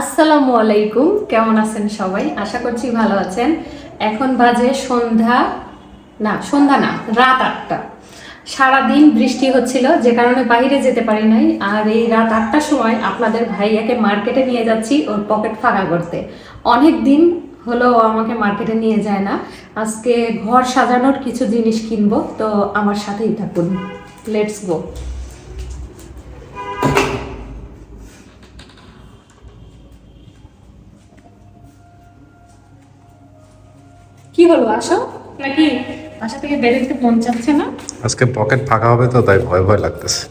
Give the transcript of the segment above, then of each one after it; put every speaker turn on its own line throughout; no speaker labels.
আসসালামু আলাইকুম, কেমন আছেন সবাই? আশা করছি ভালো আছেন। এখন বাজে সন্ধ্যা, না সন্ধ্যা না, রাত আটটা। সারাদিন বৃষ্টি হচ্ছিল, যে কারণে বাইরে যেতে পারি নাই। আর এই রাত আটটার সময় আপনাদের ভাইয়াকে মার্কেটে নিয়ে যাচ্ছি ওর পকেট ফাঁকা করতে। অনেক দিন হলো আমাকে মার্কেটে নিয়ে যায় না। আজকে ঘর সাজানোর কিছু জিনিস কিনবো, তো আমার সাথেই থাকুন। লেটস গো কি হলো আসো? নাকি আশা থেকে বেরোতে মন চাচ্ছে না?
আজকে পকেট ফাঁকা হবে তো তাই ভয় ভয় লাগতেছে।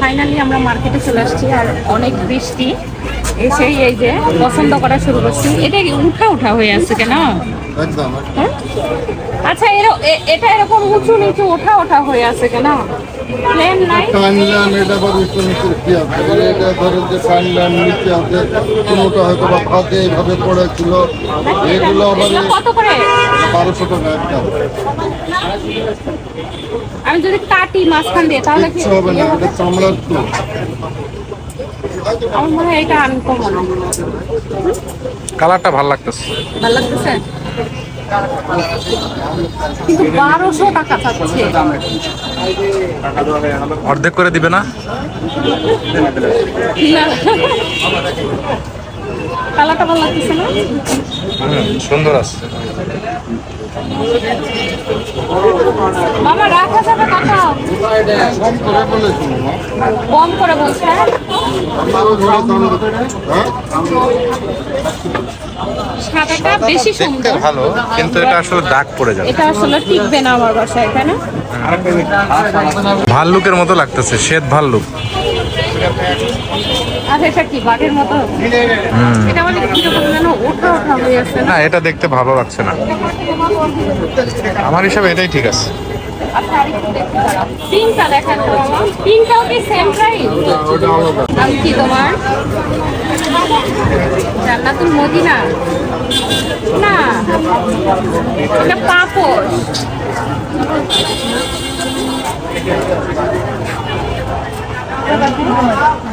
ফাইনালি আমরা মার্কেটে চলে আসছি আর অনেক বৃষ্টি। এসেই এই যে পছন্দ করা শুরু করছি। এটা কি উঠা উঠা হয়ে আছে কেন? হ্যাঁ? আচ্ছা এটা এরকম উঁচু নিচু ওঠা ওঠা হয়ে আছে কেন? প্লেন নাই?
ফাইনল্যান্ড এটা আবার উচ্চ নিচের কি আছে এটা ধরেন যে ফাইনল্যান্ড নিচে আছে কোনোটা হয়তো বা ফাঁকে এইভাবে পড়েছিল। এগুলো আবার
কত করে?
বারোশো টাকা একটা।
আমি যদি কাটি মাঝখান দিয়ে তাহলে কি
হবে না এটা চামড়ার তো
আমার মনে হয় এটা আনকমন
কালারটা ভালো লাগতেছে।
ভালো লাগতেছে? কিন্তু বারোশো টাকা চাচ্ছে
অর্ধেক করে দিবে না?
না। কালারটা ভালো লাগতেছে না?
সুন্দর আছে
মামা রাখা যাবে
কম করে বলেছি
কম করে
হ্যাঁ?
সাদাটা বেশি সুন্দর।
ভালো কিন্তু এটা আসলে দাগ পড়ে যাবে।
এটা আসলে টিকবে না আমার বাসায় তাই না?
ভাল্লুকের মতো লাগতেছে শ্বেত ভাল্লুক।
না?
এটা দেখতে ভালো লাগছে না। আমার হিসাবে এটাই ঠিক আছে।
আচ্ছা আরেকটু দেখতে দাঁড়াও। পিঙ্কটা দেখান তো মামা পিঙ্কটাও কি সেম প্রাইস
ওটা আলাদা
আমি কি তোমার? জান্নাতুল মদিনা? না এটা পাপড়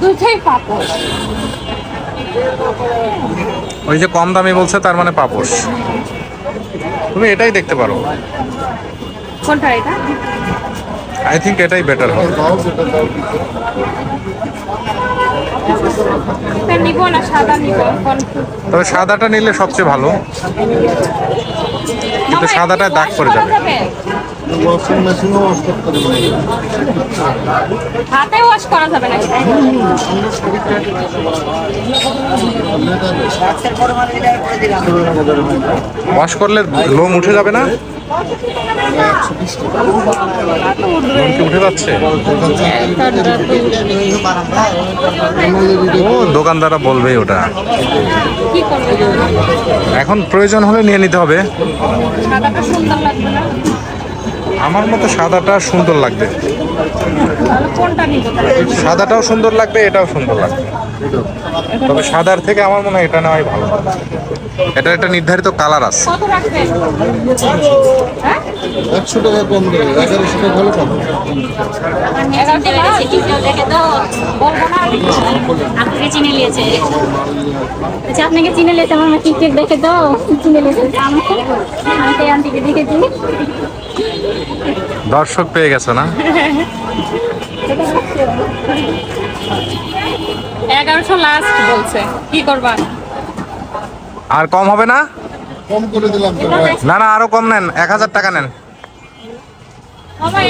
দুটাই
ওই যে কম দামি বলছে তার মানে পাপোশ তুমি এটাই দেখতে পারো।
কোনটা এটা?
আই থিঙ্ক এটাই বেটার হবে। তবে সাদাটা নিলে সবচেয়ে ভালো। কিন্তু সাদাটায় দাগ পড়ে যাবে?
ওয়াশিং মেশিনও ওয়াশ করতে পারবে
হাতে ওয়াশ করা যাবে না?
ওয়াশ করলে লোম উঠে যাবে না? উঠে যাচ্ছে? ও দোকানদাররা বলবেই ওটা। এখন প্রয়োজন হলে নিয়ে নিতে হবে। আমার মতো সাদাটা সুন্দর লাগবে? সাদাটাও সুন্দর লাগবে এটাও সুন্দর লাগবে। তবে সাদার থেকে আমার মনে হয় এটা নেওয়াই ভালো। এটা একটা নির্ধারিত কালার আছে।
কত রাখবেন? হ্যাঁ?
একশো টাকা কম দেবে এগারোশো টাকা হলে পাবো
এগারো টাকা
দেখে তো
বলব না।
আপনাকে চিনে নিয়েছে? আচ্ছা আপনাকে চিনে নিয়েছে আমার টিকটক দেখে তো চিনে নিয়েছে। আমাকে আমাকে আন্টিকে দেখেছি।
দর্শক পেয়ে গেছে না?
এগারোশো লাস্ট বলছে। কি করবা?
আর কম হবে না?
কম করে দিলাম
না না আরও কম নেন। এক হাজার টাকা নেন।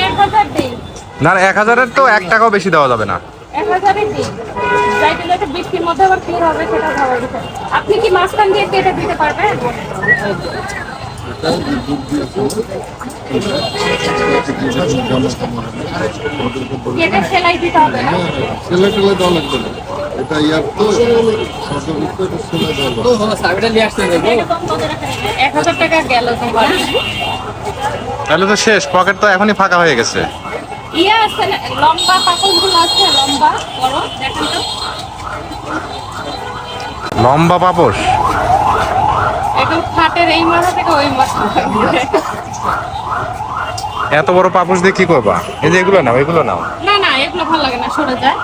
এক
না না, এক হাজারের তো এক টাকাও বেশি দেওয়া যাবে না।
আপনি কি মাঝখান দিয়ে কেটে দিতে পারবেন? কেটে সেলাই দিতে হবে না?
দেওয়া লাগবে না। এটা ইয়ার তো সরকার এটা সেলে দেওয়া লাগবে।
এক হাজার টাকা গেল তোমার।
তাহলে তো শেষ পকেট তো এখনই ফাঁকা হয়ে গেছে।
ইয়ে আছে লম্বা পাকলগুলো আছে লম্বা বড় দেখেন তো।
লম্বা পাপোশ?
একদম খাটের এই মাথা থেকে ওই মাথা।
এত বড় পাপোশ দিয়ে কি করবা? এই যে এগুলো নাও এগুলো নাও।
না না এগুলো ভালো লাগে না সরে যায়।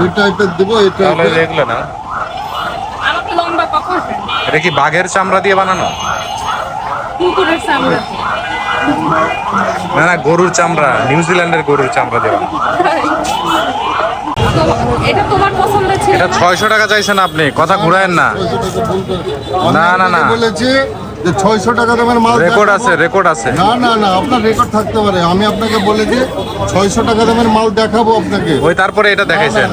ওই টাইপের দেবো এই টাইপের
এগুলো নাও।
আমাকে
এটা কি বাঘের চামড়া দিয়ে বানানো?
কুকুরের চামড়া
না না গরুর চামড়া নিউজিল্যান্ডের গরুর চামড়া দিয়ে বানানো।
এটা তোমার পছন্দ ছিল
এটা
না?
ছয়শো টাকা চাইছেন আপনি। কথা ঘুরায়েন না। না, না, না।
বলেছি যে ছয়শো টাকা দামের মাল
রেকর্ড আছে রেকর্ড আছে।
না না না আপনার রেকর্ড থাকতে পারে। আমি আপনাকে বলেছি ছয়শো টাকা দামের মাল দেখাবো আপনাকে।
ওই তারপরে এটা দেখাইছেন।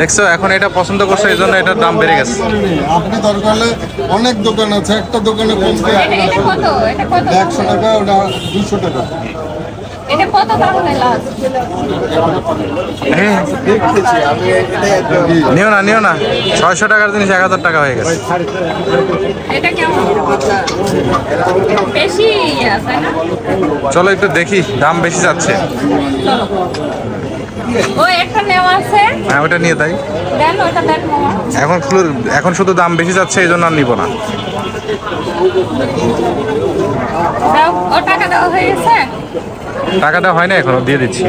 দেখছ এখন এটা পছন্দ করছ এই জন্য এটার দাম বেড়ে গেছে।
আপনি দরকার হলে অনেক দোকান আছে একটা দোকানে কমতে একশো টাকা ওটা দুশো টাকা।
এটা কত
হ্যাঁ, নিও না নিও না। ছয়শো টাকার জিনিস এক হাজার টাকা হয়ে গেছে। চলো একটু দেখি দাম বেশি যাচ্ছে। হ্যাঁ ওটা নিয়ে তাই। এখন শুধু- এখন শুধু দাম বেশি যাচ্ছে এই জন্য আর নিবো না।
টাকা দেওয়া হয়ে
হয় না এখনও দিয়ে দিচ্ছি।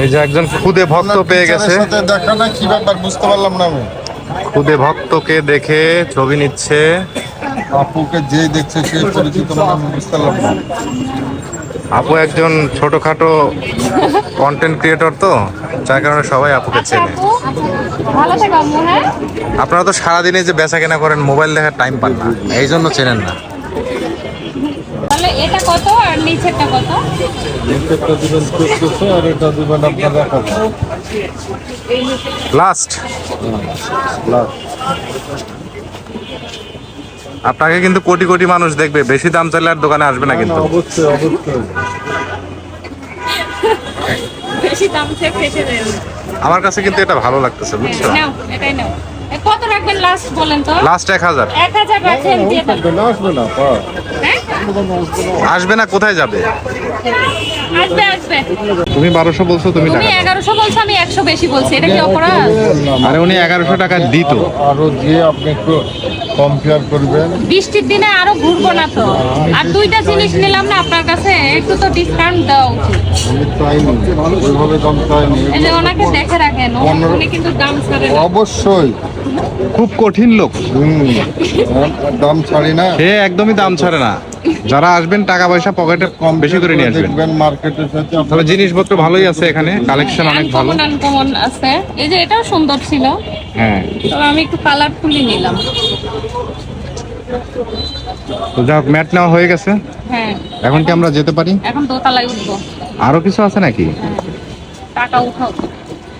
এই যে একজন খুদে ভক্ত পেয়ে গেছে।
দেখা না কি ব্যাপার বুঝতে পারলাম না আমি।
খুদে ভক্তকে দেখে ছবি নিচ্ছে।
আপুকে যে দেখছে সে পরিচিত মনে বুঝতে পারলাম না।
আপু একজন ছোটখাটো কন্টেন্ট ক্রিয়েটর তো যার কারণে সবাই আপুকে
আচ্ছা
চেনে।
হ্যাঁ?
আপনারা তো সারাদিনে যে বেচা কেনা করেন মোবাইল দেখার টাইম পান না। এই জন্য চেনেন না।
তাহলে এটা কত আর নিচেরটা কত?
একটা দিবেন চোদ্দশো আর এটা দিবেন আপনার এক হাজার
লাস্ট। আপনাকে কিন্তু কোটি কোটি মানুষ দেখবে। বেশি দাম চাইলে আর দোকানে আসবে না কিন্তু।
অবশ্যই অবশ্যই।
বেশি দাম চেয়ে ফেসে
আমার কাছে কিন্তু এটা ভালো লাগতেছে বুঝছ?
নাও এটাই নাও। কত রাখবেন লাস্ট বলেন তো?
লাস্ট এক হাজার।
রাখেন দিয়ে দেন।
আসবে না পা।
হ্যাঁ?
আসবে না কোথায় যাবে?
আসবে আসবে।
তুমি বারোশো বলছো তুমি
তুমি
টাকা
এগারোশো বলছো আমি একশো বেশি বলছি। এটা কি অপরাধ?
আরে উনি এগারোশো টাকা দিত।
আরও যে আপনি একটু কম্পেয়ার করবেন।
বৃষ্টির দিনে আরও ঘুরবো না তো। আর দুইটা জিনিস নিলাম না আপনার কাছে? একটু তো ডিসকাউন্ট দেওয়া উচিত।
আমি চাইনি ওইভাবে দাম চাইনি
এই যে ওনাকে দেখে রাখেন উনি কিন্তু দাম ছাড়ে না।
অবশ্যই।
খুব কঠিন লোক।
হুম। দাম ছাড়ি না।
সে একদমই দাম ছাড়ে না। যারা আসবেন টাকা পয়সা পকেটে কম বেশি করে নিয়ে আসবেন।
দেখবেন মার্কেটের সাথে
তবে জিনিসপত্র ভালোই আছে এখানে কালেকশন অনেক ভালো।
আনকমন আছে। এই যে এটাও সুন্দর ছিল।
হ্যাঁ।
তবে আমি একটু কালারফুলি নিলাম।
তো যাক ম্যাট নেওয়া হয়ে গেছে।
হ্যাঁ।
এখন কি আমরা যেতে পারি?
এখন দোতলায় উঠবো।
আরও কিছু আছে নাকি?
টাকা উঠাও।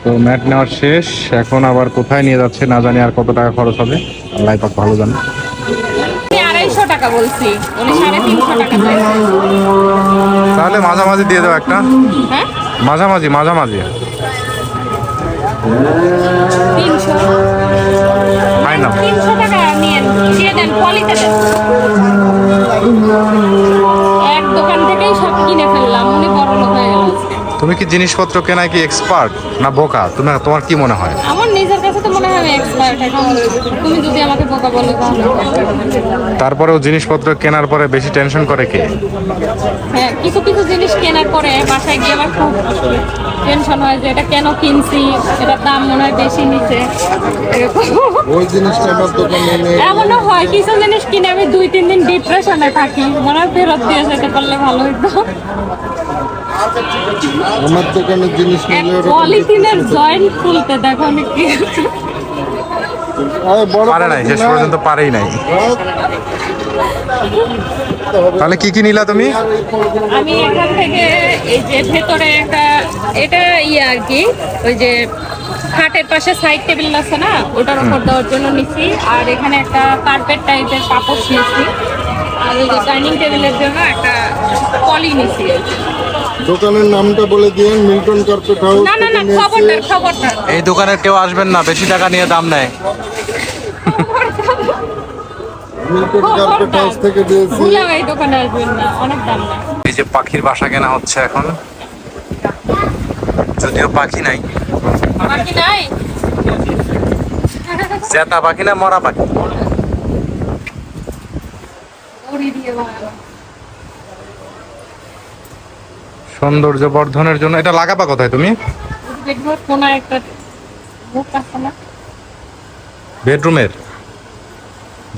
তো ম্যাট নেওয়ার শেষ। এখন আবার কোথায় নিয়ে যাচ্ছে না জানি আর কত টাকা খরচ হবে। আল্লাহ পাক ভালো জানে।
টাকা বলছি। উনি সাড়ে তিনশো টাকা চাইছে
তাহলে মাঝামাঝি দিয়ে দাও একটা।
হ্যাঁ?
মাঝামাঝি মাঝামাঝি।
তিনশো। তিনশো টাকা নিয়ে দিয়ে দেন পলিতে দেন। এক দোকান থেকেই সব কিনে ফেললাম উনি বড় লোক হয়ে গেল।
তুমি কি জিনিসপত্র কেনায় কি এক্সপার্ট না বোকা? তুমি তোমার কি মনে হয়?
আমার নিজের তো মনে হয় আমি এক্সপার্ট এখন তুমি যদি আমাকে বোকা বলো তাহলে
তারপরেও জিনিসপত্র কেনার পরে বেশি টেনশন করে কে?
হ্যাঁ কিছু কিছু জিনিস কেনার পরে বাসায় গিয়ে আমার খুব টেনশন হয় যে এটা কেন কিনছি এটার দাম মনে হয় বেশি নিচে
ওই জিনিসটা আমার দোকানে
এমনও হয় কিছু জিনিস কিনে আমি দুই তিন দিন ডিপ্রেশনে থাকি মনে হয় ফেরত দিয়ে যেতে পারলে ভালো হতো
আমার দোকানের জিনিস নিলে
পলিথিনের জয়েন্ট খুলতে দেখো আমি কি
পারে নাই শেষ পর্যন্ত পারেই নাই। তাহলে কি কি নিলা তুমি?
আমি এখান থেকে এই যে ভেতরে একটা এটা ইয়ে আর কি ওই যে খাটের পাশে সাইড টেবিল আছে না ওটার উপর দেওয়ার জন্য নিছি। আর এখানে একটা কার্পেট টাইপের কাপড় নিয়েছি। আর ওই যে ডাইনিং টেবিলের জন্য একটা নিছি।
দোকানের নামটা বলে দিন মিল্টন কার্পেট হাউস
না না না খবরদার খবরদার।
এই দোকানের কেউ আসবেন না বেশি টাকা নিয়ে দাম নেয়।
মিল্টন কার্পেট হাউস থেকে দিয়েছি।
ভুলেও এই দোকানে আসবেন না অনেক দাম না
এই যে পাখির বাসা কেনা হচ্ছে এখন। যদিও পাখি নাই।
বাকি নাই?
জেতা পাখি না মরা পাখি?
দিয়ে বানানো।
সৌন্দর্য বর্ধনের জন্য। এটা লাগাবা কোথায় তুমি? বেডরুমের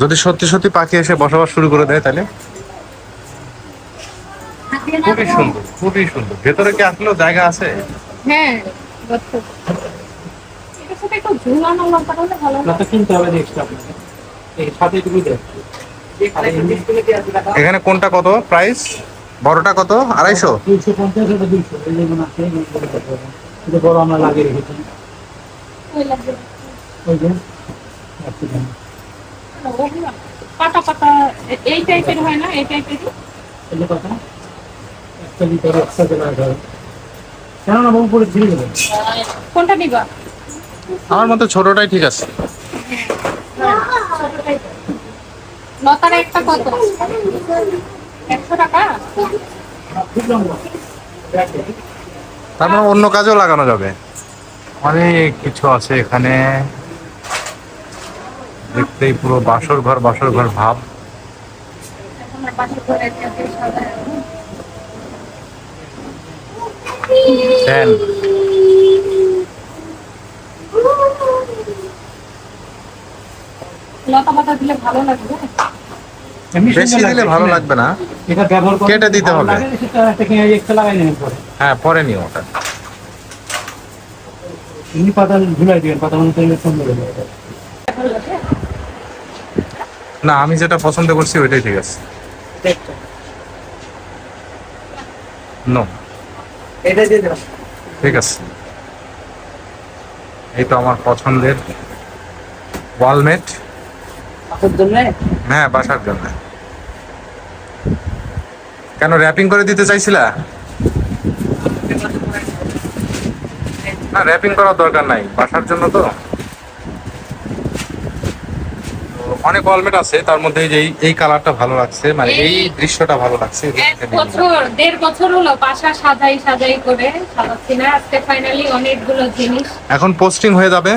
যদি সত্যি সত্যি পাখি এসে বসবাস শুরু করে দেয় তাহলে? খুবই সুন্দর খুবই সুন্দর। ভেতরে কি আসলেও জায়গা আছে?
হ্যাঁ
এখানে কোনটা কত? প্রাইস বড়টা কত? আড়াইশো?
এই
পাতা পাতা টাইপের হয় না? এই টাইপের
কেননা বহু ছিঁড়ে
কোনটা নিবা?
আমার মতে ছোটটাই ঠিক আছে।
লতার একটা কত?
তারপর অন্য কাজেও লাগানো যাবে। অনেক কিছু আছে এখানে। দেখতেই পুরো বাসর ঘর বাসর ঘর ভাব। ফ্যান।
লতা পাতা দিলে ভালো লাগবে।
বেশি দিলে ভালো লাগবে না।
এটা ব্যবহার করে
কেটে দিতে হবে।
একটা লাগাই নেবেন পরে।
হ্যাঁ পরে নিও ওটা।
এমনি পাতা ঝুলাই দিবেন পাতা মনে করলে সুন্দর
না আমি যেটা পছন্দ করছি ওইটাই ঠিক আছে। নো
এটা দিয়ে দেবেন
ঠিক আছে। এই তো আমার পছন্দের ওয়ালমেট।
জন্য?
হ্যাঁ বাসার জন্য। কেন র্যাপিং করে দিতে চাইছিলা? না র্যাপিং করার দরকার নাই বাসার জন্য তো। অনেক ওয়ালমেট আছে তার মধ্যে যে এই- এই কালারটা ভালো লাগছে মানে এই দৃশ্যটা ভালো লাগছে
বছর দেড় বছর হলো বাসা সাজাই সাজাই করে সাজাচ্ছি না আজকে ফাইনালি অনেকগুলো জিনিস।
এখন পোস্টিং হয়ে যাবে।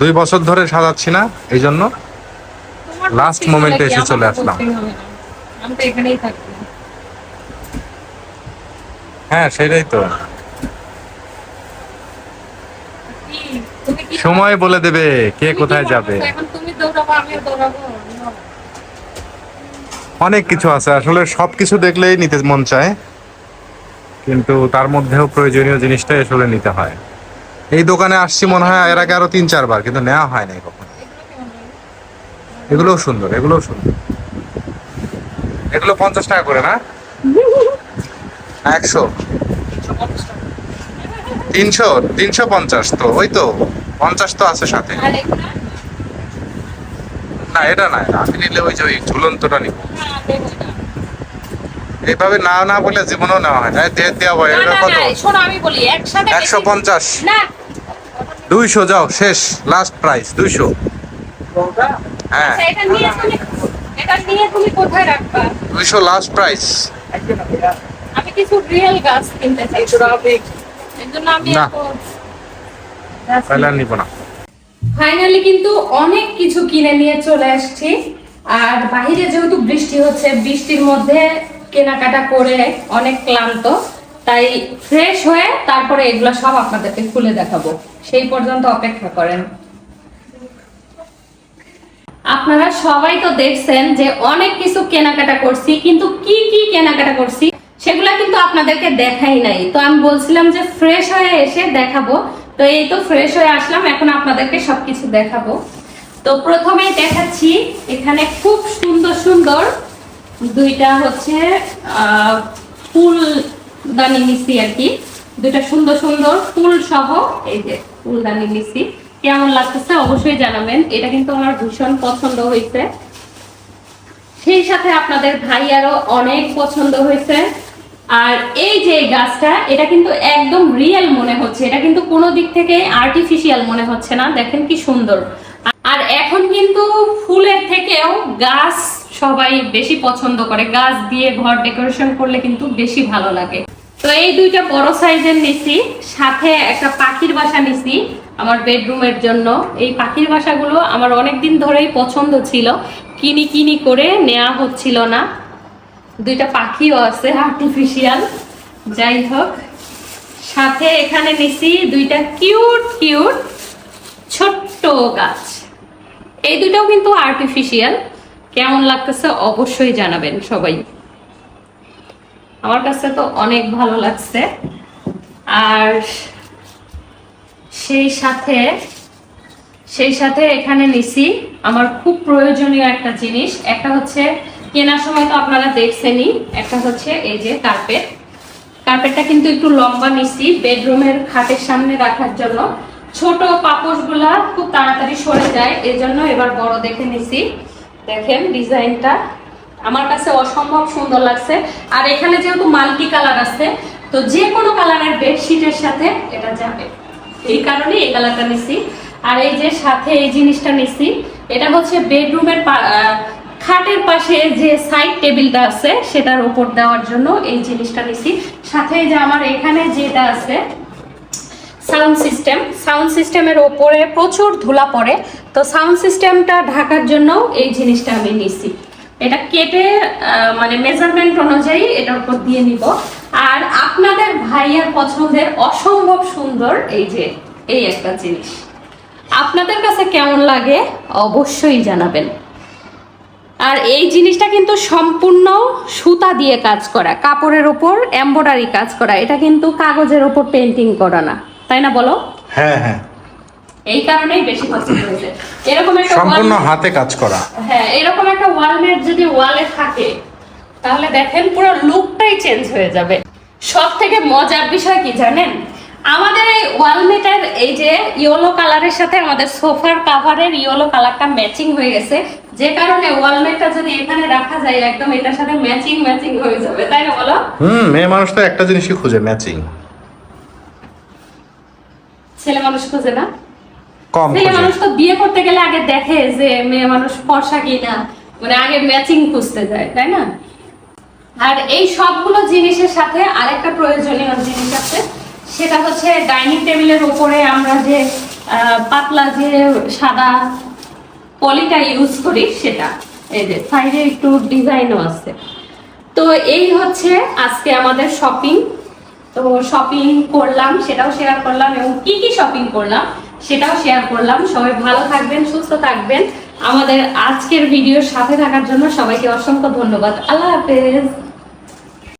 দুই বছর ধরে সাজাচ্ছি না এই জন্য
লাস্ট কি
এসে চলে আসলাম। হ্যাঁ সেটাই তো। সময় বলে দেবে কে কোথায় যাবে. অনেক কিছু আছে আসলে সবকিছু দেখলেই নিতে মন চায় কিন্তু তার মধ্যেও প্রয়োজনীয় জিনিসটাই আসলে নিতে হয়। এই দোকানে আসছি মনে হয় এর আগে আরও তিন চারবার কিন্তু নেওয়া হয় নাই কখনো। এগুলোও সুন্দর এগুলোও সুন্দর। এগুলো পঞ্চাশ টাকা করে না? একশো। তিনশো তিনশো পঞ্চাশ তো ওই তো পঞ্চাশ তো আছে সাথে? না এটা না আমি নিলে ওই যে ওই ঝুলন্তটা নিব। এইভাবে না না বলে জীবনেও নেওয়া হয় না। দেওয়া হয় এটা কত
শোনো আমি বলি একসাথে
একশো পঞ্চাশ।
না
দুইশো যাও শেষ লাস্ট প্রাইস দুইশো। হ্যাঁ।
আচ্ছা, এটা নিয়ে তুমি এটা নিয়ে তুমি কোথায় রাখবা?
দুইশো লাস্ট প্রাইস
আমি কিছু রিয়েল গাছ কিনতে চাই আমি
তাহলে নিবো না।
ফাইনালি কিন্তু অনেক কিছু কিনে নিয়ে চলে আসছি। আর বাইরে যেহেতু বৃষ্টি হচ্ছে বৃষ্টির মধ্যে কেনাকাটা করে অনেক ক্লান্ত। তাই ফ্রেশ হয়ে তারপরে এগুলো সব আপনাদেরকে খুলে দেখাবো। সেই পর্যন্ত অপেক্ষা করেন। আপনারা সবাই তো দেখছেন যে অনেক কিছু কেনাকাটা করছি কিন্তু কি কি কেনাকাটা করছি সেগুলা কিন্তু আপনাদেরকে দেখাই নাই। তো আমি বলছিলাম যে ফ্রেশ হয়ে এসে দেখাবো। তো এই তো ফ্রেশ হয়ে আসলাম এখন আপনাদেরকে সবকিছু দেখাবো। তো প্রথমেই দেখাচ্ছি এখানে খুব সুন্দর সুন্দর দুইটা হচ্ছে আহ, ফুলদানি নিছি আর কি। দুইটা সুন্দর সুন্দর ফুল সহ এই যে ফুলদানি নিছি কেমন লাগতেছে অবশ্যই জানাবেন। এটা কিন্তু আমার ভীষণ পছন্দ হয়েছে। সেই সাথে আপনাদের ভাইয়ারও অনেক পছন্দ হয়েছে। আর এই যে গাছটা, এটা কিন্তু একদম রিয়েল মনে হচ্ছে। এটা কিন্তু কোনো দিক থেকে আর্টিফিশিয়াল মনে হচ্ছে না। দেখেন কি সুন্দর। আর এখন কিন্তু ফুলের থেকেও গাছ সবাই বেশি পছন্দ করে। গাছ দিয়ে ঘর ডেকোরেশন করলে কিন্তু বেশি ভালো লাগে। তো এই দুইটা বড় সাইজের নিছি, সাথে একটা পাখির বাসা নিছি আমার বেডরুমের জন্য। এই পাখির বাসাগুলো আমার অনেক দিন ধরেই পছন্দ ছিল, কিনি কিনি করে নেওয়া হচ্ছিল না। দুইটা পাখিও আছে আর্টিফিশিয়াল যাই হোক, সাথে এখানে নিছি দুইটা কিউট কিউট, ছোট্ট গাছ। এই দুটাও কিন্তু আর্টিফিশিয়াল কেমন লাগতেছে অবশ্যই জানাবেন সবাই। আমার কাছে তো অনেক ভালো লাগছে। আর সেই সাথে সেই সাথে এখানে নিছি আমার খুব প্রয়োজনীয় একটা জিনিস। একটা হচ্ছে, কেনার সময় তো আপনারা দেখছেনই। একটা হচ্ছে এই যে কার্পেট। কার্পেটটা কিন্তু একটু লম্বা নিছি, বেডরুমের খাটের সামনে রাখার জন্য। ছোট পাপোশগুলা খুব তাড়াতাড়ি সরে যায় এই জন্য এবার বড় দেখে নিছি। দেখেন ডিজাইনটা। আমার কাছে অসম্ভব সুন্দর লাগছে। আর এখানে যেহেতু মাল্টি কালার আছে, তো যে কোনো কালারের বেডশিটের সাথে এটা যাবে। এই কারণে এই কালারটা নিছি। আর এই যে সাথে এই জিনিসটা নিছি, এটা হচ্ছে বেডরুমের খাটের পাশে যে সাইড টেবিলটা আছে, সেটার উপর দেওয়ার জন্য এই জিনিসটা নিছি। সাথে যে আমার এখানে যেটা আছে, সাউন্ড সিস্টেম। সাউন্ড সিস্টেমের ওপরে প্রচুর ধুলা পড়ে, তো সাউন্ড সিস্টেমটা ঢাকার জন্য এই জিনিসটা আমি নিছি। এটা কেটে মানে মেজারমেন্ট অনুযায়ী এটার উপর দিয়ে নিব। আর আপনাদের ভাইয়ার পছন্দের অসম্ভব সুন্দর এই যে, এই একটা জিনিস। আপনাদের কাছে কেমন লাগে অবশ্যই জানাবেন। আর এই জিনিসটা কিন্তু সম্পূর্ণ সুতা দিয়ে কাজ করা, কাপড়ের ওপর এমব্রয়ডারি কাজ করা। এটা কিন্তু কাগজের ওপর পেন্টিং করা না। তাই না বলো?
হ্যাঁ হ্যাঁ।
এই কারণেই বেশি পছন্দ হয়েছে। এরকম একটা
সম্পূর্ণ হাতে কাজ করা।
হ্যাঁ এরকম একটা ওয়ালমেট যদি ওয়ালে থাকে তাহলে দেখেন পুরো লুকটাই চেঞ্জ হয়ে যাবে। সব থেকে মজার বিষয় কি জানেন? আমাদের এই ওয়ালমেটের এই যে ইয়েলো কালারের সাথে আমাদের সোফার কাভারের ইয়েলো কালারটা ম্যাচিং হয়ে গেছে। যে কারণে ওয়ালমেটটা যদি এখানে রাখা যায় একদম এটার সাথে ম্যাচিং ম্যাচিং হয়ে যাবে তাই না বলো?
হুম মেয়ে মানুষ তো একটা জিনিসই খুঁজে ম্যাচিং
ছেলে মানুষ খুঁজে না?
কম খোঁজে।
মানুষ তো বিয়ে করতে গেলে আগে দেখে যে মেয়ে মানুষ ফর্সা কিনা মানে আগে ম্যাচিং খুঁজতে যায় তাই না? আর এই সবগুলো জিনিসের সাথে আরেকটা প্রয়োজনীয় জিনিস আছে সেটা হচ্ছে ডাইনিং টেবিলের উপরে আমরা যে পাতলা যে সাদা পলিটা ইউজ করি সেটা এই যে সাইডে একটু ডিজাইনও আছে। তো এই হচ্ছে আজকে আমাদের শপিং তো শপিং করলাম সেটাও শেয়ার করলাম এবং কি কি শপিং করলাম সেটাও শেয়ার করলাম। সবাই ভালো থাকবেন, সুস্থ থাকবেন। আমাদের আজকের ভিডিওর সাথে থাকার জন্য সবাইকে অসংখ্য ধন্যবাদ। আল্লাহ হাফেজ।